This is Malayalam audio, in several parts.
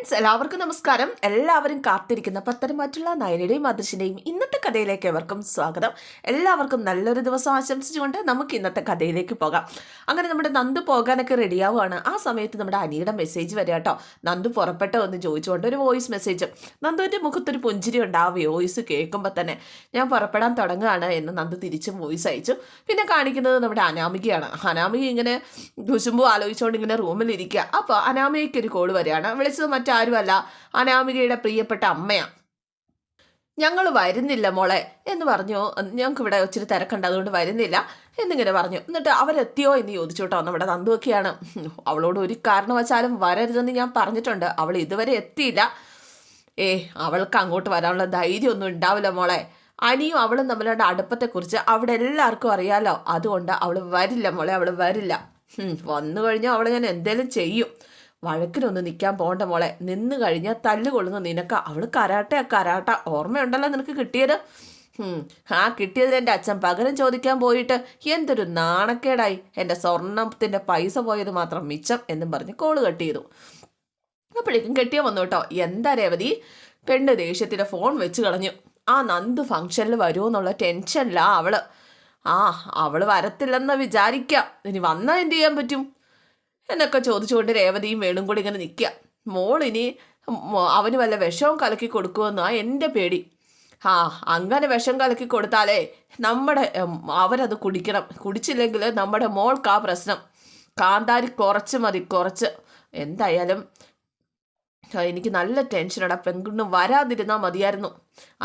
ഫ്രണ്ട്സ് എല്ലാവർക്കും നമസ്കാരം. എല്ലാവരും കാത്തിരിക്കുന്ന പത്തരമാറ്റുള്ള നയനയുടെയും അദൃശിന്റെയും ഇന്നത്തെ കഥയിലേക്ക് എവർക്കും സ്വാഗതം. എല്ലാവർക്കും നല്ലൊരു ദിവസം ആശംസിച്ചുകൊണ്ട് നമുക്ക് ഇന്നത്തെ കഥയിലേക്ക് പോകാം. അങ്ങനെ നമ്മുടെ നന്ദു പോകാനൊക്കെ റെഡിയാവുകയാണ്. ആ സമയത്ത് നമ്മുടെ അനിയുടെ മെസ്സേജ് വരിക കേട്ടോ. നന്ദു പുറപ്പെട്ടോ എന്ന് ചോദിച്ചുകൊണ്ട് ഒരു വോയിസ് മെസ്സേജ് നന്ദുവിന്റെ മുഖത്തൊരു പുഞ്ചിരി ഉണ്ട്. ആ വോയിസ് കേൾക്കുമ്പോൾ തന്നെ ഞാൻ പുറപ്പെടാൻ തുടങ്ങുകയാണ് എന്ന് നന്ദു തിരിച്ചും വോയിസ് അയച്ചു. പിന്നെ കാണിക്കുന്നത് നമ്മുടെ അനാമികയാണ്. അനാമിക ഇങ്ങനെ കുശുമ്പു ആലോചിച്ചുകൊണ്ട് ഇങ്ങനെ റൂമിലിരിക്കുക അപ്പോൾ അനാമികയ്ക്ക് ഒരു കോൾ വരികയാണ്. വിളിച്ചത് മറ്റാരുമല്ല അനാമികയുടെ പ്രിയപ്പെട്ട അമ്മയാണ് ഞങ്ങൾ വരുന്നില്ല മോളെ എന്ന് പറഞ്ഞു. ഞങ്ങൾക്ക് ഇവിടെ ഒത്തിരി തിരക്കുണ്ട് അതുകൊണ്ട് വരുന്നില്ല എന്നിങ്ങനെ പറഞ്ഞു. എന്നിട്ട് അവരെത്തിയോ എന്ന് ചോദിച്ചു കേട്ടോ നമ്മുടെ നന്ദുവൊക്കെയാണ്. അവളോട് ഒരു കാരണവശാലും വരരുതെന്ന് ഞാൻ പറഞ്ഞിട്ടുണ്ട്. അവൾ ഇതുവരെ എത്തിയില്ല. ഏ അവൾക്ക് അങ്ങോട്ട് വരാനുള്ള ധൈര്യമൊന്നും ഉണ്ടാവില്ല മോളെ. അനിയും അവളും തമ്മിലുള്ള അടുപ്പത്തെക്കുറിച്ച് അവിടെ എല്ലാവർക്കും അറിയാലോ. അതുകൊണ്ട് അവൾ വരില്ല മോളെ അവൾ വരില്ല. വന്നു കഴിഞ്ഞാൽ അവളെ ഞാൻ എന്തേലും ചെയ്യും. വഴക്കിനൊന്നും നിൽക്കാൻ പോണ്ട മോളെ. നിന്ന് കഴിഞ്ഞാൽ തല്ലുകൊള്ളുന്ന നിനക്ക. അവൾ കരാട്ട കരാട്ട. ഓർമ്മയുണ്ടല്ലോ നിനക്ക് കിട്ടിയത്? ആ കിട്ടിയതിൽ എന്റെ അച്ഛൻ പകരം ചോദിക്കാൻ പോയിട്ട് എന്തൊരു നാണക്കേടായി. എന്റെ സ്വർണത്തിന്റെ പൈസ പോയത് മാത്രം മിച്ചം എന്നും പറഞ്ഞ് കോൾ കട്ട് ചെയ്തു. അപ്പോഴേക്കും കെട്ടിയ വന്നു കേട്ടോ. എന്താ രേവതി? പെണ്ണ് ദേഷ്യത്തിന്റെ ഫോൺ വെച്ച് കളഞ്ഞു. ആ നന്ദ് ഫംഗ്ഷനിൽ വരുമോ എന്നുള്ള ടെൻഷനിലാ അവൾ. ആ അവൾ വരത്തില്ലെന്ന് വിചാരിക്കാം. ഇനി വന്നാൽ എന്ത് ചെയ്യാൻ പറ്റും? എന്നൊക്കെ ചോദിച്ചുകൊണ്ട് രേവതിയും വേണും കൂടി ഇങ്ങനെ നിൽക്കുക. മോളിനി അവന് വല്ല വിഷവും കലക്കി കൊടുക്കുമെന്നാ എന്റെ പേടി. ആ അങ്ങനെ വിഷം കലക്കി കൊടുത്താലേ നമ്മുടെ അവരത് കുടിക്കണം. കുടിച്ചില്ലെങ്കിൽ നമ്മുടെ മോൾക്ക് ആ പ്രശ്നം. കാന്താരി കുറച്ച് മതി കുറച്ച്. എന്തായാലും എനിക്ക് നല്ല ടെൻഷനടാ. പെൺകുണ്ണും വരാതിരുന്നാൽ മതിയായിരുന്നു.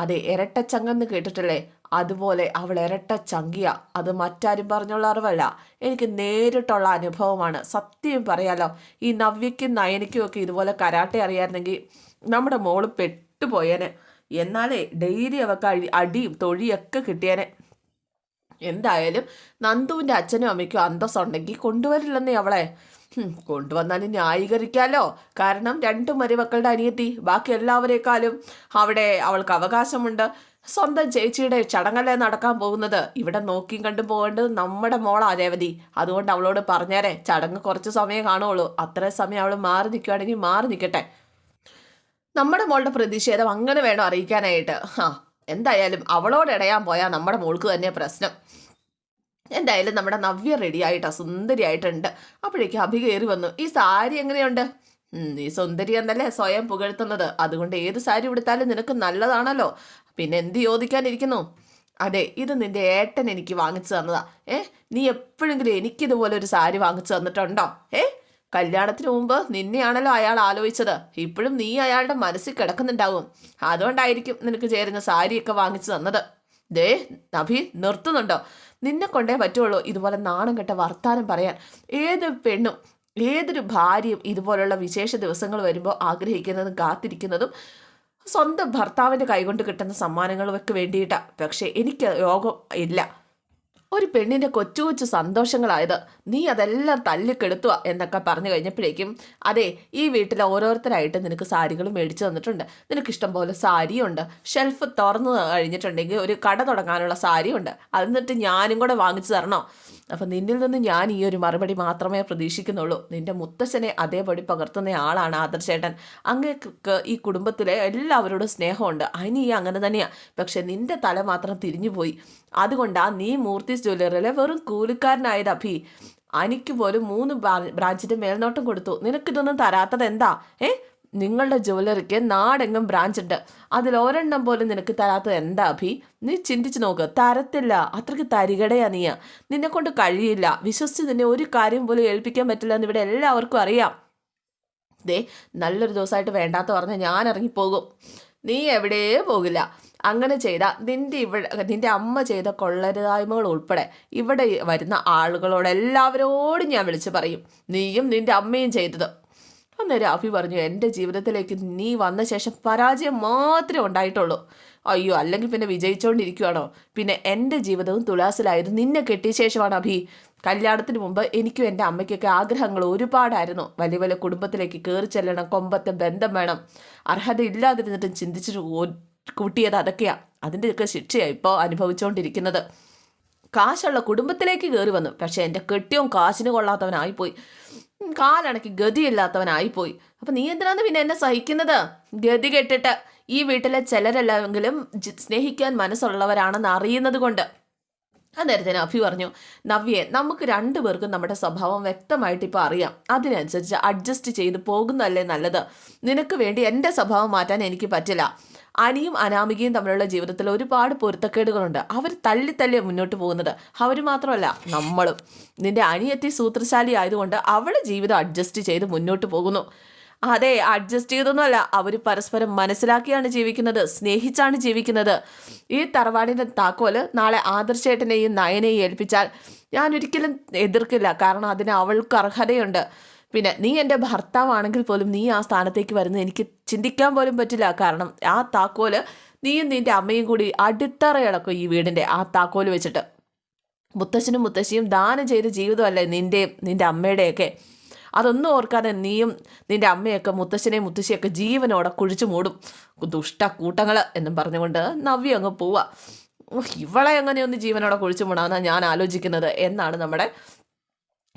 അതെ ഇരട്ടച്ചങ്ങെന്ന് കേട്ടിട്ടില്ലേ? അതുപോലെ അവൾ ഇരട്ട ചങ്കിയ. അത് മറ്റാരും പറഞ്ഞുള്ള അറിവല്ല. എനിക്ക് നേരിട്ടുള്ള അനുഭവമാണ്. സത്യം പറയാലോ ഈ നവ്യയ്ക്കും നയനിക്കും ഒക്കെ ഇതുപോലെ കരാട്ടെ അറിയായിരുന്നെങ്കിൽ നമ്മുടെ മോൾ പെട്ടുപോയേനെ. എന്നാലേ ഡെയിലി അവൾക്ക് അടി അടിയും തൊഴിയൊക്കെ കിട്ടിയേനെ. എന്തായാലും നന്ദുവിന്റെ അച്ഛനും അമ്മയ്ക്കും അന്തസ്സുണ്ടെങ്കിൽ കൊണ്ടുവരില്ലെന്നേ അവളെ. കൊണ്ടുവന്നാലും ന്യായീകരിക്കാലോ? കാരണം രണ്ടു മരുമക്കളുടെ അനിയത്തി. ബാക്കി എല്ലാവരേക്കാളും അവിടെ അവൾക്ക് അവകാശമുണ്ട്. സ്വന്തം ചേച്ചിയുടെ ചടങ്ങല്ലേ നടക്കാൻ പോകുന്നത്? ഇവിടെ നോക്കിയും കണ്ടും പോകേണ്ടത് നമ്മുടെ മോളാ രേവതി. അതുകൊണ്ട് അവളോട് പറഞ്ഞേരെ ചടങ്ങ് കുറച്ച് സമയം കാണുള്ളൂ അത്രയും സമയം അവൾ മാറി നിൽക്കുകയാണെങ്കിൽ മാറി നിൽക്കട്ടെ. നമ്മുടെ മോളുടെ പ്രതിഷേധം അങ്ങനെ വേണം അറിയിക്കാനായിട്ട്? ആ എന്തായാലും അവളോട് ഇടയാൻ പോയാൽ നമ്മുടെ മോൾക്ക് തന്നെ പ്രശ്നം. എന്തായാലും നമ്മുടെ നവ്യ റെഡി ആയിട്ടാ സുന്ദരിയായിട്ടുണ്ട്. അപ്പോഴേക്കും അഭി കയറി വന്നു. ഈ സാരി എങ്ങനെയുണ്ട്? നീ സുന്ദരി എന്നല്ലേ സ്വയം പുകഴ്ത്തുന്നത്. അതുകൊണ്ട് ഏത് സാരി ഉടുത്താലും നിനക്ക് നല്ലതാണല്ലോ. പിന്നെ എന്ത് ചോദിക്കാനിരിക്കുന്നു? അതെ ഇത് നിന്റെ ഏട്ടൻ എനിക്ക് വാങ്ങിച്ചു തന്നതാ. ഏ നീ എപ്പോഴെങ്കിലും എനിക്കിതുപോലെ ഒരു സാരി വാങ്ങിച്ചു തന്നിട്ടുണ്ടോ? ഏ കല്യാണത്തിന് മുമ്പ് നിന്നെയാണല്ലോ അയാൾ ആലോചിച്ചത്. ഇപ്പോഴും നീ അയാളുടെ മനസ്സിൽ കിടക്കുന്നുണ്ടാവും. അതുകൊണ്ടായിരിക്കും നിനക്ക് ചേരുന്ന സാരിയൊക്കെ വാങ്ങിച്ചു തന്നത്. ദേ നഭി നിർത്തുന്നുണ്ടോ? നിന്നെ കൊണ്ടേ പറ്റുള്ളൂ ഇതുപോലെ നാണം കെട്ട വർത്താനം പറയാൻ. ഏത് പെണ്ണും ഏതൊരു ഭാര്യയും ഇതുപോലുള്ള വിശേഷ ദിവസങ്ങൾ വരുമ്പോൾ ആഗ്രഹിക്കുന്നതും കാത്തിരിക്കുന്നതും സ്വന്തം ഭർത്താവിന്റെ കൈകൊണ്ട് കിട്ടുന്ന സമ്മാനങ്ങൾക്ക് വേണ്ടിയിട്ടാണ് പക്ഷേ എനിക്ക് യോഗം ഇല്ല. ഒരു പെണ്ണിന്റെ കൊച്ചു കൊച്ചു സന്തോഷങ്ങളായത് നീ അതെല്ലാം തല്ലിക്കെടുത്തുക എന്നൊക്കെ പറഞ്ഞു കഴിഞ്ഞപ്പോഴേക്കും അതെ ഈ വീട്ടിൽ ഓരോരുത്തരായിട്ട് നിനക്ക് സാരികൾ മേടിച്ചു തന്നിട്ടുണ്ട്. നിനക്കിഷ്ടം പോലെ സാരിയുണ്ട്. ഷെൽഫ് തുറന്നു കഴിഞ്ഞിട്ടുണ്ടെങ്കിൽ ഒരു കട തുടങ്ങാനുള്ള സാരിയുണ്ട്. എന്നിട്ട് ഞാനും കൂടെ വാങ്ങിച്ചു തരണോ? അപ്പം നിന്നിൽ നിന്ന് ഞാൻ ഈ ഒരു മറുപടി മാത്രമേ പ്രതീക്ഷിക്കുന്നുള്ളൂ. നിന്റെ മുത്തശ്ശനെ അതേപടി പകർത്തുന്ന ആളാണ് ആദർശേട്ടൻ. അങ്ങക്ക് ഈ കുടുംബത്തിലെ എല്ലാവരോടും സ്നേഹമുണ്ട്. അതിന് ഈ അങ്ങനെ തന്നെയാണ് പക്ഷെ നിന്റെ തല മാത്രം തിരിഞ്ഞുപോയി അതുകൊണ്ടാ നീ മൂർത്തി ജ്വല്ലറിയിലെ വെറും കൂലിക്കാരനായത് അഭി. അനിക്ക് പോലും മൂന്ന് ബ്രാ- ബ്രാഞ്ചിന്റെ മേൽനോട്ടം കൊടുത്തു. നിനക്കിതൊന്നും തരാത്തത് എന്താ ഏ? നിങ്ങളുടെ ജ്വല്ലറിക്ക് നാടെങ്ങും ബ്രാഞ്ച് ഉണ്ട്. അതിൽ ഒരെണ്ണം പോലും നിനക്ക് തരാത്തത് എന്താ അഭി? നീ ചിന്തിച്ചു നോക്ക്. തരത്തില്ല. അത്രയ്ക്ക് തരികടയാ നീ. നിന്നെ കൊണ്ട് കഴിയില്ല. വിശ്വസിച്ച് നിന്നെ ഒരു കാര്യം പോലും ഏൽപ്പിക്കാൻ പറ്റില്ല എന്ന് ഇവിടെ എല്ലാവർക്കും അറിയാം. ദേ നല്ലൊരു ദിവസമായിട്ട് വേണ്ടാത്ത പറഞ്ഞാൽ ഞാൻ ഇറങ്ങിപ്പോകും. നീ എവിടെയേ പോകില്ല. അങ്ങനെ ചെയ്ത നിന്റെ ഇവിടെ നിന്റെ അമ്മ ചെയ്ത കൊള്ളരുതായ്മകൾ ഉൾപ്പെടെ ഇവിടെ വരുന്ന ആളുകളോട് എല്ലാവരോടും ഞാൻ വിളിച്ചു പറയും. നീയും നിന്റെ അമ്മയും ചെയ്തത്. അന്നേരം അഭി പറഞ്ഞു എന്റെ ജീവിതത്തിലേക്ക് നീ വന്ന ശേഷം പരാജയം മാത്രമേ ഉണ്ടായിട്ടുള്ളൂ. അയ്യോ അല്ലെങ്കിൽ പിന്നെ വിജയിച്ചുകൊണ്ടിരിക്കുകയാണോ പിന്നെ എന്റെ ജീവിതവും തുലാസിലായത് നിന്നെ കെട്ടിയ ശേഷമാണ് അഭി. കല്യാണത്തിന് മുമ്പ് എനിക്കും എന്റെ അമ്മയ്ക്കൊക്കെ ആഗ്രഹങ്ങൾ ഒരുപാടായിരുന്നു. വലിയ വലിയ കുടുംബത്തിലേക്ക് കയറി ചെല്ലണം കൊമ്പത്തെ ബന്ധം വേണം. അർഹത ഇല്ലാതിരുന്നിട്ടും ചിന്തിച്ചിട്ട് കൂട്ടിയത് അതൊക്കെയാണ് അതിന്റെയൊക്കെ ശിക്ഷയാണ് ഇപ്പോൾ അനുഭവിച്ചുകൊണ്ടിരിക്കുന്നത് കാശുള്ള കുടുംബത്തിലേക്ക് കയറി വന്നു. പക്ഷെ എന്റെ കെട്ടിയും കാശിന് കൊള്ളാത്തവനായിപ്പോയി. കാലണക്കി ഗതിയില്ലാത്തവനായിപ്പോയി. അപ്പം നീ എന്തിനാണ് പിന്നെ എന്നെ സഹിക്കുന്നത്? ഗതി കെട്ടിട്ട് ഈ വീട്ടിലെ ചിലരെല്ലെങ്കിലും സ്നേഹിക്കാൻ മനസ്സുള്ളവരാണെന്ന് അറിയുന്നത് കൊണ്ട്. അന്നേരത്തിന് അഭി പറഞ്ഞു നവ്യെ നമുക്ക് രണ്ടു പേർക്കും നമ്മുടെ സ്വഭാവം വ്യക്തമായിട്ട് ഇപ്പോൾ അറിയാം. അതിനനുസരിച്ച് അഡ്ജസ്റ്റ് ചെയ്ത് പോകുന്നതല്ലേ നല്ലത്. നിനക്ക് വേണ്ടി എന്റെ സ്വഭാവം മാറ്റാൻ എനിക്ക് പറ്റില്ല. അനിയും അനാമികയും തമ്മിലുള്ള ജീവിതത്തിൽ ഒരുപാട് പൊരുത്തക്കേടുകളുണ്ട്. അവർ തള്ളി തള്ളി മുന്നോട്ട് പോകുന്നത് അവർ മാത്രമല്ല നമ്മളും. നിന്റെ അനിയത്തി സൂത്രശാലി ആയതുകൊണ്ട് അവളെ ജീവിതം അഡ്ജസ്റ്റ് ചെയ്ത് മുന്നോട്ട് പോകുന്നു. അതെ അഡ്ജസ്റ്റ് ചെയ്തൊന്നുമല്ല അവർ പരസ്പരം മനസ്സിലാക്കിയാണ് ജീവിക്കുന്നത് സ്നേഹിച്ചാണ് ജീവിക്കുന്നത്. ഈ തറവാടിന്റെ താക്കോൽ നാളെ ആദർശേട്ടനെയും നയനെയും ഏൽപ്പിച്ചാൽ ഞാൻ ഒരിക്കലും എതിർക്കില്ല കാരണം അതിന് അവൾക്ക് അർഹതയുണ്ട്. പിന്നെ നീ എന്റെ ഭർത്താവാണെങ്കിൽ പോലും നീ ആ സ്ഥാനത്തേക്ക് വരുന്നത് എനിക്ക് ചിന്തിക്കാൻ പോലും പറ്റില്ല. കാരണം ആ താക്കോൽ നീയും നിന്റെ അമ്മയും കൂടി അടിത്തറയിളക്കും ഈ വീടിന്റെ ആ താക്കോൽ വെച്ചിട്ട്. മുത്തശ്ശനും മുത്തശ്ശിയും ദാനം ചെയ്ത ജീവിതമല്ലേ നിന്റെയും നിന്റെ അമ്മയുടെയൊക്കെ. അതൊന്നും ഓർക്കാതെ നീയും നിന്റെ അമ്മയൊക്കെ മുത്തശ്ശനെയും മുത്തശ്ശിയൊക്കെ ജീവനോടെ കുഴിച്ചു മൂടും. ദുഷ്ട കൂട്ടങ്ങൾ എന്നും പറഞ്ഞുകൊണ്ട് നവ്യ അങ്ങ് പോവാ. ഇവളെ എങ്ങനെയൊന്ന് ജീവനോടെ കുഴിച്ചു മൂടാമെന്നാണ് ഞാൻ ആലോചിക്കുന്നത്? എന്നാണ് നമ്മുടെ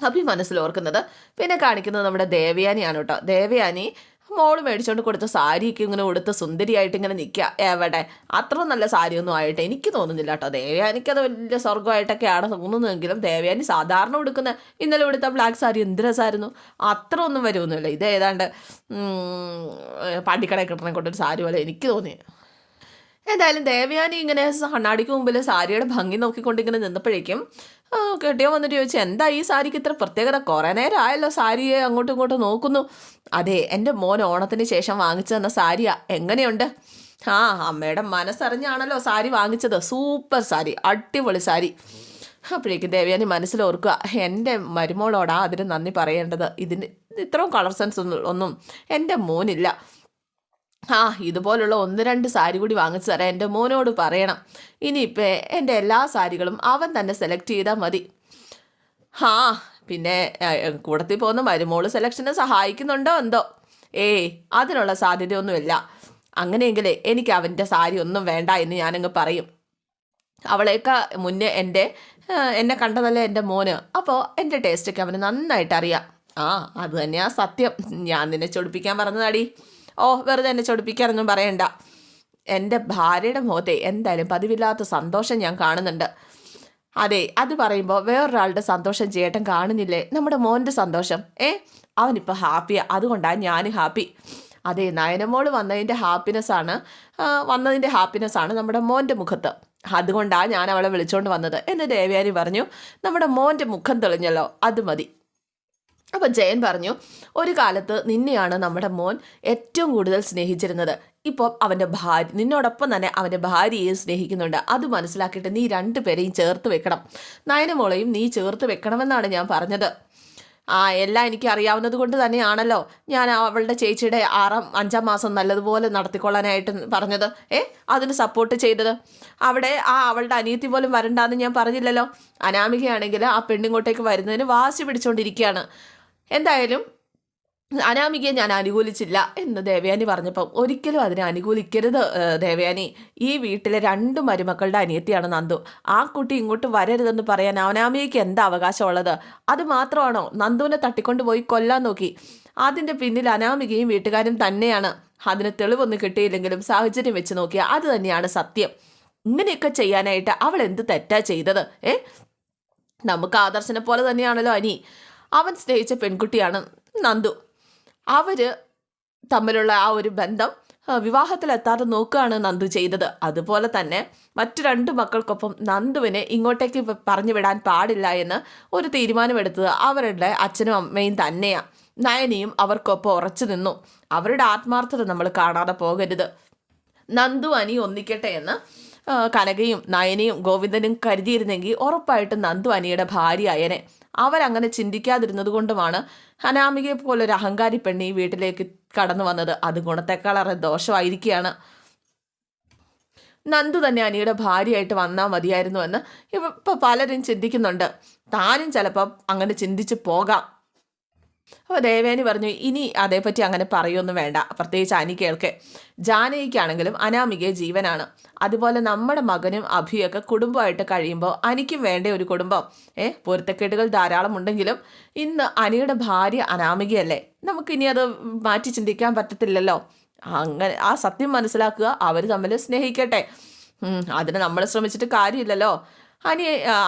അഭി മനസ്സിൽ ഓർക്കുന്നത് പിന്നെ കാണിക്കുന്നത് നമ്മുടെ ദേവയാനിയാണ് കേട്ടോ. ദേവയാനി മോൾ മേടിച്ചുകൊണ്ട് കൊടുത്ത സാരിയൊക്കെ ഇങ്ങനെ ഉടുത്ത് സുന്ദരിയായിട്ട് ഇങ്ങനെ നിൽക്കുക എവിടെ? അത്ര നല്ല സാരിയൊന്നും ആയിട്ട് എനിക്ക് തോന്നുന്നില്ല കേട്ടോ. ദേവയാനിക്ക് അത് വലിയ സ്വർഗമായിട്ടൊക്കെയാണ് തോന്നുന്നതെങ്കിലും ദേവയാനി സാധാരണ ഉടുക്കുന്ന ഇന്നലെ ഉടുത്ത ബ്ലാക്ക് സാരി എന്ത് രസമായിരുന്നു അത്ര ഒന്നും വരുമൊന്നുമില്ല ഇത് ഏതാണ്ട് പാണ്ടിക്കടയിൽ കിട്ടണം കൊണ്ടൊരു സാരി പോലെ എനിക്ക് തോന്നി. എന്തായാലും ദേവയാനി ഇങ്ങനെ കണ്ണാടിക്ക് മുമ്പിൽ സാരിയുടെ ഭംഗി നോക്കിക്കൊണ്ട് ഇങ്ങനെ നിന്നപ്പോഴേക്കും കെട്ടിയോ വന്നിട്ട് ചോദിച്ചു എന്താ ഈ സാരിക്ക് ഇത്ര പ്രത്യേകത? കുറേ നേരം ആയല്ലോ സാരിയെ അങ്ങോട്ടും ഇങ്ങോട്ടും നോക്കുന്നു. അതെ എന്റെ മോൻ ഓണത്തിന് ശേഷം വാങ്ങിച്ചു തന്ന സാരിയാ. എങ്ങനെയുണ്ട്? ആ അമ്മയുടെ മനസ്സറിഞ്ഞാണല്ലോ സാരി വാങ്ങിച്ചത്. സൂപ്പർ സാരി അടിപൊളി സാരി. അപ്പോഴേക്കും ദേവയാനി മനസ്സിലോർക്കുക എന്റെ മരുമോളോടാ അതിന് നന്ദി പറയേണ്ടത്. ഇതിന് ഇത്രയും കളർ സെൻസ് ഒന്നും ഒന്നും എന്റെ മോനില്ല. ആ ഇതുപോലുള്ള ഒന്ന് രണ്ട് സാരി കൂടി വാങ്ങിച്ചു തരാൻ എന്റെ മോനോട് പറയണം. ഇനിയിപ്പോൾ എന്റെ എല്ലാ സാരികളും അവൻ തന്നെ സെലക്ട് ചെയ്താൽ മതി. ആ പിന്നെ കൂടത്തിൽ പോകുന്ന മരുമോൾ സെലക്ഷന് സഹായിക്കുന്നുണ്ടോ എന്തോ? ഏയ് അതിനുള്ള സാധ്യതയൊന്നുമില്ല. അങ്ങനെയെങ്കിലേ എനിക്ക് അവന്റെ സാരി ഒന്നും വേണ്ട എന്ന് ഞാനങ്ങ് പറയും. അവളേക്കാ മുന്നേ എന്റെ എന്നെ കണ്ടതല്ലേ എന്റെ മോന്? അപ്പോൾ എന്റെ ടേസ്റ്റൊക്കെ അവന് നന്നായിട്ട് അറിയാം. ആ അത് തന്നെയാ സത്യം. ഞാൻ നിന്നെ ചൊടിപ്പിക്കാൻ പറഞ്ഞതാടി. ഓ വെറുതെ എന്നെ ചൊടിപ്പിക്കാനൊന്നും പറയണ്ട. എന്റെ ഭാര്യയുടെ മുഖത്തെ എന്തായാലും പതിവില്ലാത്ത സന്തോഷം ഞാൻ കാണുന്നുണ്ട്. അതെ അത് പറയുമ്പോൾ വേറൊരാളുടെ സന്തോഷം ചേട്ടൻ കാണുന്നില്ലേ? നമ്മുടെ മോന്റെ സന്തോഷം. ഏ അവനിപ്പോൾ ഹാപ്പിയാണ് അതുകൊണ്ടാണ് ഞാൻ ഹാപ്പി. അതെ നയനമോൾ വന്നതിന്റെ ഹാപ്പിനെസ്സാണ് വന്നതിന്റെ ഹാപ്പിനെസ്സാണ് നമ്മുടെ മോന്റെ മുഖത്ത്. അതുകൊണ്ടാണ് ഞാൻ അവളെ വിളിച്ചുകൊണ്ട് വന്നത്. എന്ന് ദേവയാനി പറഞ്ഞു നമ്മുടെ മോന്റെ മുഖം തെളിഞ്ഞല്ലോ. അത് മതി. അപ്പം ജയൻ പറഞ്ഞു ഒരു കാലത്ത് നിന്നെയാണ് നമ്മുടെ മോൻ ഏറ്റവും കൂടുതൽ സ്നേഹിച്ചിരുന്നത്. ഇപ്പോൾ അവന്റെ ഭാര്യ നിന്നോടൊപ്പം തന്നെ അവന്റെ ഭാര്യയെ സ്നേഹിക്കുന്നുണ്ട്. അത് മനസ്സിലാക്കിയിട്ട് നീ രണ്ടുപേരെയും ചേർത്ത് വെക്കണം. നയനമോളെയും നീ ചേർത്ത് വെക്കണമെന്നാണ് ഞാൻ പറഞ്ഞത്. ആ എല്ലാം എനിക്ക് അറിയാവുന്നത് കൊണ്ട് തന്നെയാണല്ലോ ഞാൻ അവളുടെ ചേച്ചിയുടെ ആറാം അഞ്ചാം മാസം നല്ലതുപോലെ നടത്തിക്കൊള്ളാനായിട്ട് പറഞ്ഞത്. ഏ അതിന് സപ്പോർട്ട് ചെയ്തത്. അവിടെ ആ അവളുടെ അനിയത്തി പോലും വരണ്ടാന്ന് ഞാൻ പറഞ്ഞില്ലല്ലോ. അനാമികയാണെങ്കിൽ ആ പെണ്ണിങ്ങോട്ടേക്ക് വരുന്നതിന് വാശി പിടിച്ചുകൊണ്ടിരിക്കുകയാണ് എന്തായാലും അനാമികയെ ഞാൻ അനുകൂലിച്ചില്ല എന്ന് ദേവയാനി പറഞ്ഞപ്പം ഒരിക്കലും അതിനെ അനുകൂലിക്കരുത് ദേവയാനി. ഈ വീട്ടിലെ രണ്ട് മരുമക്കളുടെ അനിയത്തിയാണ് നന്ദു. ആ കുട്ടി ഇങ്ങോട്ട് വരരുതെന്ന് പറയാൻ അനാമികയ്ക്ക് എന്താ അവകാശമുള്ളത്? അത് മാത്രമാണോ നന്ദുവിനെ തട്ടിക്കൊണ്ട് പോയി കൊല്ലാൻ നോക്കി? അതിന്റെ പിന്നിൽ അനാമികയും വീട്ടുകാരും തന്നെയാണ്. അതിന് തെളിവൊന്നും കിട്ടിയില്ലെങ്കിലും സാഹചര്യം വെച്ച് നോക്കിയാൽ അത് തന്നെയാണ് സത്യം. ഇങ്ങനെയൊക്കെ ചെയ്യാനായിട്ട് അവൾ എന്ത് തെറ്റാ ചെയ്തത് ഏ? നമുക്ക് ആദർശനെ പോലെ തന്നെയാണല്ലോ അനി. അവൻ സ്നേഹിച്ച പെൺകുട്ടിയാണ് നന്ദു. അവർ തമ്മിലുള്ള ആ ഒരു ബന്ധം വിവാഹത്തിലെത്താതെ നോക്കുകയാണ് നന്ദു ചെയ്തത്. അതുപോലെ തന്നെ മറ്റു രണ്ട് മക്കൾക്കൊപ്പം നന്ദുവിനെ ഇങ്ങോട്ടേക്ക് പറഞ്ഞു വിടാൻ പാടില്ല എന്ന് ഒരു തീരുമാനമെടുത്തത് അവരുടെ അച്ഛനും അമ്മയും തന്നെയാണ് നയനിയും അവർക്കൊപ്പം ഉറച്ചു നിന്നു. അവരുടെ ആത്മാർത്ഥത നമ്മൾ കാണാതെ പോകരുത്. നന്ദു അനി ഒന്നിക്കട്ടെ എന്ന് കനകയും നയനയും ഗോവിന്ദനും കരുതിയിരുന്നെങ്കിൽ ഉറപ്പായിട്ടും നന്ദു അനിയുടെ ഭാര്യ അയനെ. അവരങ്ങനെ ചിന്തിക്കാതിരുന്നത് കൊണ്ടുമാണ് അനാമികയെ പോലൊരു അഹങ്കാരി പെണ്ണി വീട്ടിലേക്ക് കടന്നു വന്നത്. അത് ഗുണത്തെക്കാളേറെ ദോഷമായിരിക്കുകയാണ്. നന്ദു തന്നെ അനിയുടെ ഭാര്യയായിട്ട് വന്നാൽ മതിയായിരുന്നു എന്ന് ഇപ്പൊ പലരും ചിന്തിക്കുന്നുണ്ട്. താനും ചിലപ്പോൾ അങ്ങനെ ചിന്തിച്ച് പോകാം. അപ്പോൾ ദേവേനി പറഞ്ഞു ഇനി അതേപ്പറ്റി അങ്ങനെ പറയൊന്നും വേണ്ട. പ്രത്യേകിച്ച് അനിക്കേൾക്കെ ജാനകിക്കാണെങ്കിലും അനാമികയെ ജീവനാണ്. അതുപോലെ നമ്മുടെ മകനും അഭിയൊക്കെ കുടുംബമായിട്ട് കഴിയുമ്പോൾ അനിക്കും വേണ്ട ഒരു കുടുംബം. ഏ പൊരുത്തക്കേടുകൾ ധാരാളം ഉണ്ടെങ്കിലും ഇന്ന് അനിയുടെ ഭാര്യ അനാമികയല്ലേ? നമുക്കിനി അത് മാറ്റി ചിന്തിക്കാൻ പറ്റത്തില്ലല്ലോ. അങ്ങനെ ആ സത്യം മനസ്സിലാക്കുക. അവർ തമ്മിൽ സ്നേഹിക്കട്ടെ. അതിന് നമ്മൾ ശ്രമിച്ചിട്ട് കാര്യമില്ലല്ലോ. അനി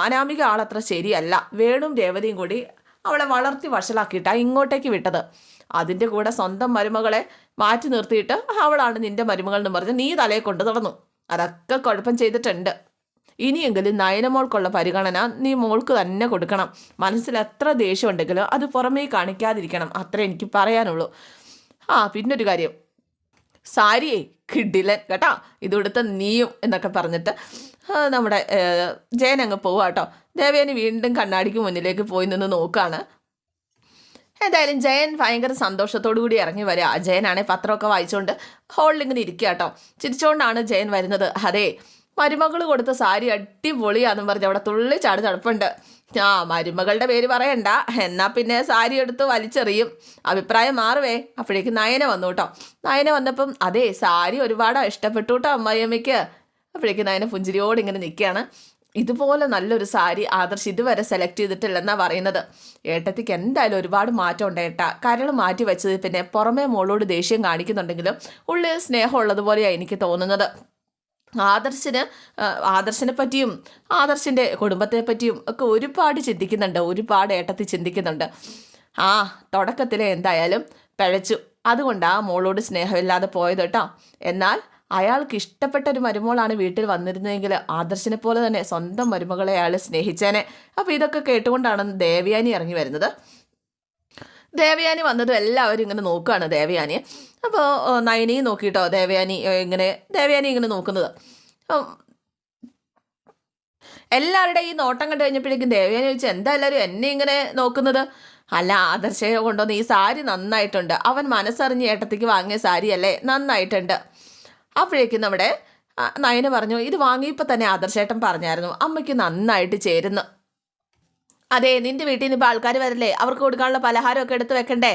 അനാമിക ആളത്ര ശരിയല്ല. വേണും രേവതിയും കൂടി അവളെ വളർത്തി വഷളാക്കിയിട്ടാ ഇങ്ങോട്ടേക്ക് വിട്ടത്. അതിന്റെ കൂടെ സ്വന്തം മരുമകളെ മാറ്റി നിർത്തിയിട്ട് അവളാണ് നിന്റെ മരുമകൾ എന്ന് പറഞ്ഞ് നീ തലയെ കൊണ്ട് നടന്നു. അതൊക്കെ കുഴപ്പം ചെയ്തിട്ടുണ്ട്. ഇനിയെങ്കിലും നയനമോൾക്കുള്ള പരിഗണന നീ മോൾക്ക് തന്നെ കൊടുക്കണം. മനസ്സിൽ എത്ര ദേഷ്യമുണ്ടെങ്കിലും അത് പുറമേ കാണിക്കാതിരിക്കണം. അത്രേ എനിക്ക് പറയാനുള്ളൂ. ആ പിന്നൊരു കാര്യം. സാരിയേ കിഡിലൻ കേട്ടോ? ഇതുകൊടുത്ത നീയും എന്നൊക്കെ പറഞ്ഞിട്ട് നമ്മുടെ ജയൻ പോവാട്ടോ കേട്ടോ. ദേവേനി വീണ്ടും കണ്ണാടിക്ക് മുന്നിലേക്ക് പോയി നിന്ന് നോക്കുകയാണ് എന്തായാലും ജയൻ ഭയങ്കര സന്തോഷത്തോടു കൂടി ഇറങ്ങി വരിക ജയനാണെ പത്രമൊക്കെ വായിച്ചുകൊണ്ട് ഹോളിൽ ഇങ്ങനെ ഇരിക്കുക കേട്ടോ. ചിരിച്ചുകൊണ്ടാണ് ജയൻ വരുന്നത്. അതെ മരുമകൾ കൊടുത്ത സാരി അടിപൊളിയാന്നും പറഞ്ഞ് അവിടെ തുള്ളി ചാടി തണുപ്പുണ്ട് ആ മരുമകളുടെ പേര് പറയണ്ട. എന്നാ പിന്നെ സാരി എടുത്ത് വലിച്ചെറിയും. അഭിപ്രായം മാറുവേ. അപ്പോഴേക്ക് നയന വന്നു കേട്ടോ. നയന വന്നപ്പം അതെ സാരി ഒരുപാട്. ഇഷ്ടപ്പെട്ടു കേട്ടോ അമ്മായിയമ്മയ്ക്ക്. അപ്പോഴേക്ക് നയന പുഞ്ചിരിയോട് ഇങ്ങനെ നിൽക്കുകയാണ്. ഇതുപോലെ നല്ലൊരു സാരി ആദർശ് ഇതുവരെ സെലക്ട് ചെയ്തിട്ടില്ലെന്നാ പറയുന്നത്. ഏട്ടത്തിക്ക് എന്തായാലും ഒരുപാട് മാറ്റം ഉണ്ട് ഏട്ടാ. കരൾ മാറ്റി വെച്ചത് പിന്നെ പുറമേ മോളോട് ദേഷ്യം കാണിക്കുന്നുണ്ടെങ്കിലും ഉള്ളിൽ സ്നേഹമുള്ളതുപോലെയാണ് എനിക്ക് തോന്നുന്നത്. ആദർശിന് ആദർശിനെ പറ്റിയും ആദർശിന്റെ കുടുംബത്തെ പറ്റിയും ഒക്കെ ഒരുപാട് ചിന്തിക്കുന്നുണ്ട്. ഒരുപാട് ഏട്ടത്തി ചിന്തിക്കുന്നുണ്ട്. ആ തുടക്കത്തിൽ എന്തായാലും പിഴച്ചു. അതുകൊണ്ടാ മോളോട് സ്നേഹമില്ലാതെ പോയത് കേട്ടോ. എന്നാൽ അയാൾക്ക് ഇഷ്ടപ്പെട്ട ഒരു മരുമോളാണ് വീട്ടിൽ വന്നിരുന്നതെങ്കിൽ ആദർശിനെ പോലെ തന്നെ സ്വന്തം മരുമകളെ അയാൾ സ്നേഹിച്ചേനെ. അപ്പോൾ ഇതൊക്കെ കേട്ടുകൊണ്ടാണ് ദേവയാനി ഇറങ്ങി വരുന്നത്. ദേവയാനി വന്നതും എല്ലാവരും ഇങ്ങനെ നോക്കുകയാണ് ദേവയാനിയെ അപ്പോൾ നയനിയും നോക്കിയിട്ടോ ദേവയാനി ഇങ്ങനെ ദേവയാനി ഇങ്ങനെ നോക്കുന്നത്. എല്ലാവരുടെ ഈ നോട്ടം കണ്ടു കഴിഞ്ഞപ്പോഴേക്കും ദേവയാനി ചോദിച്ചു എന്താ എല്ലാവരും എന്നെ ഇങ്ങനെ നോക്കുന്നത്? അല്ല ആദർശയെ കൊണ്ടുവന്ന് ഈ സാരി നന്നായിട്ടുണ്ട്. അവൻ മനസ്സറിഞ്ഞ് ഏട്ടത്തേക്ക് വാങ്ങിയ സാരിയല്ലേ? നന്നായിട്ടുണ്ട്. അപ്പോഴേക്കും നമ്മുടെ നയന പറഞ്ഞു ഇത് വാങ്ങിയപ്പോൾ തന്നെ ആദർശേട്ടൻ പറഞ്ഞായിരുന്നു അമ്മയ്ക്ക് നന്നായിട്ട് ചേരുന്നു. അതെ നിന്റെ വീട്ടിൽ നിന്ന് ഇപ്പോൾ ആൾക്കാർ വരല്ലേ? അവർക്ക് കൊടുക്കാനുള്ള പലഹാരമൊക്കെ എടുത്ത് വെക്കണ്ടേ?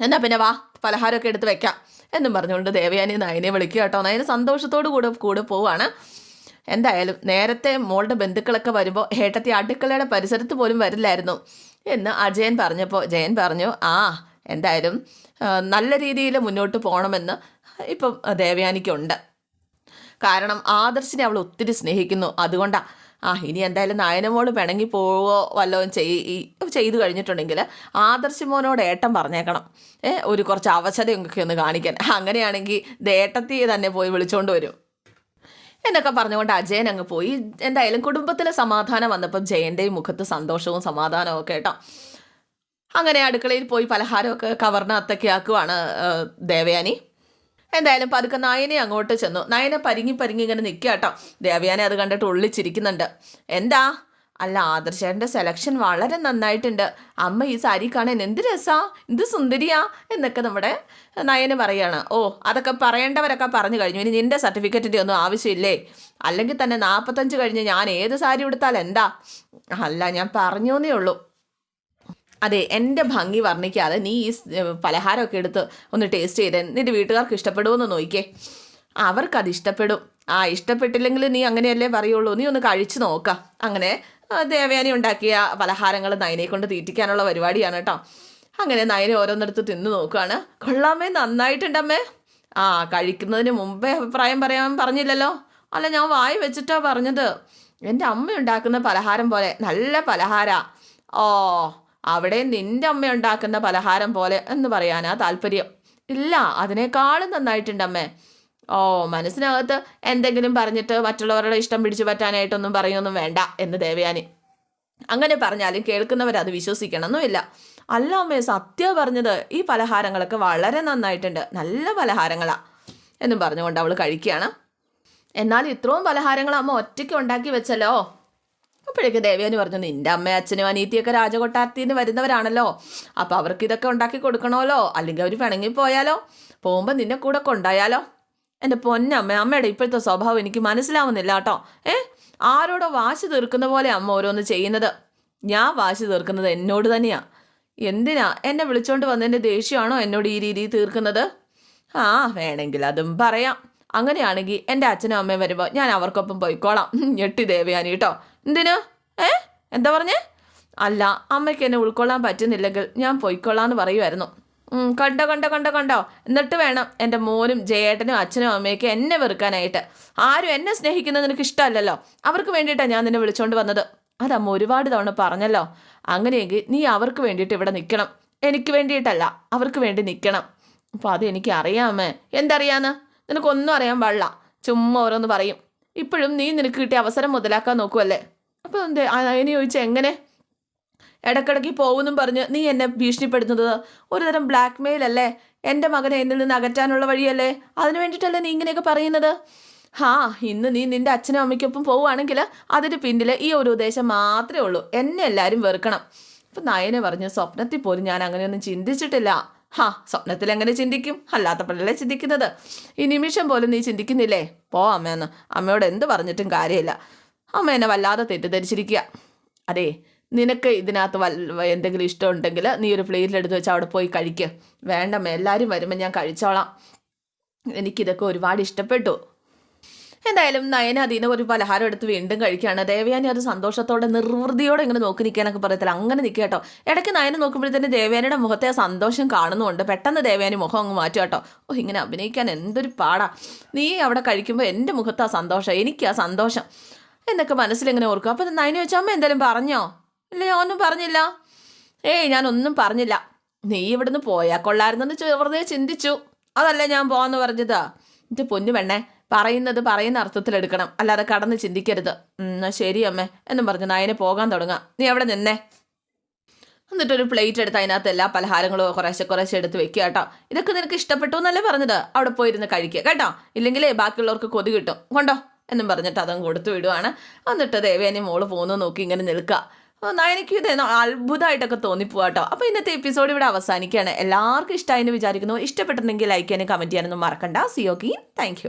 എന്നാ പിന്നെ വാ പലഹാരമൊക്കെ എടുത്ത് വെക്കാം എന്നും പറഞ്ഞുകൊണ്ട് ദേവയാനി നയനെ വിളിക്കുക കേട്ടോ. നയന സന്തോഷത്തോടു കൂടെ കൂടെ പോവാണ്. എന്തായാലും നേരത്തെ മോളുടെ ബന്ധുക്കളൊക്കെ വരുമ്പോൾ ഏട്ടത്തി അടുക്കളയുടെ പരിസരത്ത് പോലും വരില്ലായിരുന്നു എന്ന് അജയൻ പറഞ്ഞപ്പോൾ ജയൻ പറഞ്ഞു ആ എന്തായാലും നല്ല രീതിയിൽ മുന്നോട്ട് പോകണമെന്ന് ഇപ്പം ദേവയാനിക്കുണ്ട്. കാരണം ആദർശിനെ അവൾ ഒത്തിരി സ്നേഹിക്കുന്നു. അതുകൊണ്ടാണ് ആ ഇനി എന്തായാലും നായനമോൾ പിണങ്ങി പോവോ വല്ലതും ചെയ് ചെയ്തു കഴിഞ്ഞിട്ടുണ്ടെങ്കിൽ ആദർശ് മോനോട് ഏട്ടൻ പറഞ്ഞേക്കണം. ഏ ഒരു കുറച്ച് അവശതയൊക്കെ ഒന്ന് കാണിക്കാൻ. അങ്ങനെയാണെങ്കിൽ ദേട്ടത്തി തന്നെ പോയി വിളിച്ചുകൊണ്ട് വരും. എന്നൊക്കെ പറഞ്ഞുകൊണ്ട് അജയൻ അങ്ങ് പോയി. എന്തായാലും കുടുംബത്തിലെ സമാധാനം വന്നപ്പം ജയന്റെയും മുഖത്ത് സന്തോഷവും സമാധാനവും ഒക്കെ കേട്ടോ. അങ്ങനെ അടുക്കളയിൽ പോയി പലഹാരമൊക്കെ കവറിനകത്തൊക്കെ ആക്കുവാണ് ദേവയാനി. എന്തായാലും പതുക്കെ നയനെ അങ്ങോട്ട് ചെന്നു. നയനെ പരിങ്ങി പരിങ്ങി ഇങ്ങനെ നിൽക്കുക കേട്ടോ ദേവയാനെ അത് കണ്ടിട്ട് ഉള്ളിച്ചിരിക്കുന്നുണ്ട്. എന്താ? അല്ല ആദർശേന്റെ സെലക്ഷൻ വളരെ നന്നായിട്ടുണ്ട്. അമ്മ ഈ സാരി കാണാൻ എന്ത് രസാ? എന്ത് സുന്ദരിയാ? എന്നൊക്കെ നമ്മുടെ നയന് പറയാണ്. ഓ അതൊക്കെ പറയേണ്ടവരൊക്കെ പറഞ്ഞു കഴിഞ്ഞു. ഇനി നിന്റെ സർട്ടിഫിക്കറ്റിന്റെ ഒന്നും ആവശ്യമില്ലേ? അല്ലെങ്കിൽ തന്നെ നാൽപ്പത്തഞ്ച് കഴിഞ്ഞ് ഞാൻ ഏത് സാരി ഉടുത്താൽ എന്താ? അല്ല ഞാൻ പറഞ്ഞോന്നേ ഉള്ളൂ. അതെ എന്റെ ഭംഗി വർണിക്കാതെ നീ ഈ പലഹാരമൊക്കെ എടുത്ത് ഒന്ന് ടേസ്റ്റ് ചെയ്ത്. നിന്റെ വീട്ടുകാർക്ക് ഇഷ്ടപ്പെടുമെന്ന് നോക്കിക്കേ. അവർക്കത് ഇഷ്ടപ്പെടും. ആ ഇഷ്ടപ്പെട്ടില്ലെങ്കിൽ നീ അങ്ങനെയല്ലേ പറയുള്ളൂ. നീ ഒന്ന് കഴിച്ചു നോക്കാം. അങ്ങനെ ദേവയാനി ഉണ്ടാക്കിയ പലഹാരങ്ങൾ നയനെ കൊണ്ട് തീറ്റിക്കാനുള്ള പരിപാടിയാണ് കേട്ടോ. അങ്ങനെ നയനെ ഓരോന്നിടത്ത് തിന്നു നോക്കുകയാണ് കൊള്ളാമേ നന്നായിട്ടുണ്ടമ്മേ. ആ കഴിക്കുന്നതിന് മുമ്പേ അഭിപ്രായം പറയാൻ പറഞ്ഞില്ലല്ലോ. അല്ല ഞാൻ വായി വെച്ചിട്ടാ പറഞ്ഞത്. എന്റെ അമ്മ ഉണ്ടാക്കുന്ന പലഹാരം പോലെ നല്ല പലഹാര. ഓ അവിടെ നിന്റെ അമ്മ ഉണ്ടാക്കുന്ന പലഹാരം പോലെ എന്ന് പറയാനാ താല്പര്യം. ഇല്ല അതിനേക്കാളും നന്നായിട്ടുണ്ട് അമ്മേ. ഓ മനസ്സിനകത്ത് എന്തെങ്കിലും പറഞ്ഞിട്ട് മറ്റുള്ളവരുടെ ഇഷ്ടം പിടിച്ചു പറ്റാനായിട്ടൊന്നും പറയൊന്നും വേണ്ട എന്ന് ദേവയാനി. അങ്ങനെ പറഞ്ഞാലും കേൾക്കുന്നവരത് വിശ്വസിക്കണമെന്നുമില്ല അല്ല അമ്മേ സത്യം പറഞ്ഞത് ഈ പലഹാരങ്ങളൊക്കെ വളരെ നന്നായിട്ടുണ്ട്. നല്ല പലഹാരങ്ങളാ എന്നും പറഞ്ഞുകൊണ്ട് അവൾ കഴിക്കുകയാണ്. എന്നാൽ ഇത്രയും പലഹാരങ്ങൾ അമ്മ ഒറ്റയ്ക്ക് ഉണ്ടാക്കി വെച്ചല്ലോ? അപ്പോഴേക്ക് ദേവയാനി പറഞ്ഞു നിന്റെ അമ്മ അച്ഛനും അനീത്തിയൊക്കെ രാജകൊട്ടാരത്തിൽ നിന്ന് വരുന്നവരാണല്ലോ. അപ്പോൾ അവർക്ക് ഇതൊക്കെ ഉണ്ടാക്കി കൊടുക്കണമല്ലോ. അല്ലെങ്കിൽ അവർ പിണങ്ങിപ്പോയാലോ പോകുമ്പോൾ നിന്നെ കൂടെ കൊണ്ടായാലോ? എന്റെ പൊന്നമ്മ അമ്മയുടെ ഇപ്പോഴത്തെ സ്വഭാവം എനിക്ക് മനസ്സിലാവുന്നില്ല കേട്ടോ. ഏ? ആരോടോ വാശി തീർക്കുന്ന പോലെ അമ്മ ഓരോന്ന് ചെയ്യുന്നത്. ഞാൻ വാശി തീർക്കുന്നത് എന്നോട് തന്നെയാണ് എന്തിനാ? എന്നെ വിളിച്ചോണ്ട് വന്നതിന്റെ ദേഷ്യമാണോ എന്നോട് ഈ രീതിയിൽ തീർക്കുന്നത്? ആ വേണമെങ്കിൽ അതും പറയാം. അങ്ങനെയാണെങ്കിൽ എന്റെ അച്ഛനും അമ്മയും വരുമ്പോൾ ഞാൻ അവർക്കൊപ്പം പോയിക്കോളാം. ഞെട്ടി ദേവയാനി കേട്ടോ. എന്തിനു? ഏ? എന്താ പറഞ്ഞേ? അല്ല അമ്മയ്ക്ക് എന്നെ ഉൾക്കൊള്ളാൻ പറ്റുന്നില്ലെങ്കിൽ ഞാൻ പോയിക്കൊള്ളാന്ന് പറയുമായിരുന്നു കണ്ടോ കണ്ടോ കണ്ടോ കണ്ടോ? എന്നിട്ട് വേണം എന്റെ മോനും ജയേട്ടനും അച്ഛനും അമ്മയൊക്കെ എന്നെ വെറുക്കാനായിട്ട്. ആരും എന്നെ സ്നേഹിക്കുന്നത് നിനക്ക് ഇഷ്ടമല്ലല്ലോ? അവർക്ക് വേണ്ടിയിട്ടാണ് ഞാൻ നിന്നെ വിളിച്ചോണ്ട് വന്നത്. അതമ്മ ഒരുപാട് തവണ പറഞ്ഞല്ലോ. അങ്ങനെയെങ്കിൽ നീ അവർക്ക് വേണ്ടിയിട്ട് ഇവിടെ നിൽക്കണം. എനിക്ക് വേണ്ടിയിട്ടല്ല അവർക്ക് വേണ്ടി നിൽക്കണം. അപ്പോൾ അത് എനിക്ക് അറിയാമേ. എന്തറിയാന്ന്? നിനക്കൊന്നും അറിയാൻ പാടില്ല. ചുമ്മാ ഓരോന്ന് പറയും. ഇപ്പോഴും നീ നിനക്ക് കിട്ടിയ അവസരം മുതലാക്കാൻ നോക്കുമല്ലേ അപ്പോൾ എന്ത് നയനി ചോദിച്ചാൽ എങ്ങനെ? ഇടക്കിടയ്ക്ക് പോകുമെന്നും പറഞ്ഞ് നീ എന്നെ ഭീഷണിപ്പെടുത്തുന്നത്? ഒരുതരം ബ്ലാക്ക് മെയിൽ അല്ലേ? എന്റെ മകനെ എന്നിൽ നിന്ന് അകറ്റാനുള്ള വഴിയല്ലേ? അതിനു വേണ്ടിയിട്ടല്ലേ നീ ഇങ്ങനെയൊക്കെ പറയുന്നത്? ഹാ ഇന്ന് നീ നിന്റെ അച്ഛനും അമ്മയ്ക്കൊപ്പം പോവുകയാണെങ്കിൽ അതിന് പിന്നിൽ ഈ ഒരു ഉദ്ദേശം മാത്രമേ ഉള്ളൂ. എന്നെ എല്ലാവരും വെറുക്കണം. അപ്പം നയനെ പറഞ്ഞു സ്വപ്നത്തിൽ പോലും ഞാൻ അങ്ങനെയൊന്നും ചിന്തിച്ചിട്ടില്ല. ഹാ സ്വപ്നത്തിൽ എങ്ങനെ ചിന്തിക്കും? അല്ലാത്തപ്പോഴല്ലേ ചിന്തിക്കുന്നത്? ഈ നിമിഷം പോലും നീ ചിന്തിക്കുന്നില്ലേ? പോ അമ്മയെന്ന് അമ്മയോട് എന്ത് പറഞ്ഞിട്ടും കാര്യമില്ല. അമ്മ എന്നെ വല്ലാതെ തെറ്റിദ്ധരിച്ചിരിക്കുക അതെ നിനക്ക് ഇതിനകത്ത് വല്ല എന്തെങ്കിലും ഇഷ്ടമുണ്ടെങ്കിൽ നീ ഒരു പ്ലേറ്റിലെടുത്ത് വെച്ച് അവിടെ പോയി കഴിക്കുക വേണ്ടമ്മ എല്ലാവരും വരുമ്പോൾ ഞാൻ കഴിച്ചോളാം. എനിക്കിതൊക്കെ ഒരുപാട് ഇഷ്ടപ്പെട്ടു. എന്തായാലും നയന അതിന് ഒരു പലഹാരം എടുത്ത് വീണ്ടും കഴിക്കുകയാണ്. ദേവയാനി അത് സന്തോഷത്തോടെ നിർവൃതിയോടെ ഇങ്ങനെ നോക്കി നിൽക്കാനൊക്കെ പറയത്തില്ല. അങ്ങനെ നിൽക്കുക കേട്ടോ. ഇടയ്ക്ക് നയന നോക്കുമ്പോഴത്തേന് ദേവയാനിയുടെ മുഖത്തെ ആ സന്തോഷം കാണുന്നുണ്ട്. പെട്ടെന്ന് ദേവയാനി മുഖം അങ്ങ് മാറ്റുക കേട്ടോ. ഓ ഇങ്ങനെ അഭിനയിക്കാൻ എന്തൊരു പാടാ. നീ അവിടെ കഴിക്കുമ്പോൾ എന്റെ മുഖത്ത് ആ സന്തോഷം എനിക്ക് ആ സന്തോഷം. എന്നൊക്കെ മനസ്സിലിങ്ങനെ ഓർക്കും. അപ്പം നയന വെച്ചാൽ അമ്മ എന്തായാലും പറഞ്ഞോ? ഇല്ല ഒന്നും പറഞ്ഞില്ല. ഏയ് ഞാനൊന്നും പറഞ്ഞില്ല. നീ ഇവിടുന്ന് പോയാൽ കൊള്ളായിരുന്നെന്ന് വെറുതെ ചിന്തിച്ചു. അതല്ലേ ഞാൻ പോവാന്ന് പറഞ്ഞത്. ഇത് പൊന്നു പെണ്ണേ പറയുന്നത് പറയുന്ന അർത്ഥത്തിലെടുക്കണം അല്ലാതെ കടന്ന് ചിന്തിക്കരുത്. എന്നാ ശരി അമ്മേ എന്നും പറഞ്ഞു നയനെ പോകാൻ തുടങ്ങാം നീ എവിടെ നിന്നേ. എന്നിട്ടൊരു പ്ലേറ്റ് എടുത്ത് അതിനകത്ത് എല്ലാ പലഹാരങ്ങളും കുറേശ്ശെ കുറേശ്ശെ എടുത്ത് വെക്കുക കേട്ടോ. ഇതൊക്കെ നിനക്ക് ഇഷ്ടപ്പെട്ടു എന്നല്ലേ പറഞ്ഞത്? അവിടെ പോയിരുന്ന് കഴിക്കുക കേട്ടോ? ഇല്ലെങ്കിലേ ബാക്കിയുള്ളവർക്ക് കൊതി കിട്ടും. കൊണ്ടോ? എന്നും പറഞ്ഞിട്ട് അതും കൊടുത്തു വിടുവാണ്. എന്നിട്ട് ദേവേനെ മോൾ പോകുന്നു നോക്കി ഇങ്ങനെ നിൽക്കുക എനിക്ക് ഇത് അത്ഭുതമായിട്ടൊക്കെ തോന്നിപ്പോവാ കേട്ടോ അപ്പോൾ ഇന്നത്തെ എപ്പിസോഡ് ഇവിടെ അവസാനിക്കുകയാണ്. എല്ലാവർക്കും ഇഷ്ടമായി എന്ന് വിചാരിക്കുന്നു. ഇഷ്ടപ്പെട്ടിട്ടുണ്ടെങ്കിൽ ലൈക്ക് ചെയ്യാനും കമന്റ് ചെയ്യാനൊന്നും മറക്കണ്ട. C സിയോക്കി thank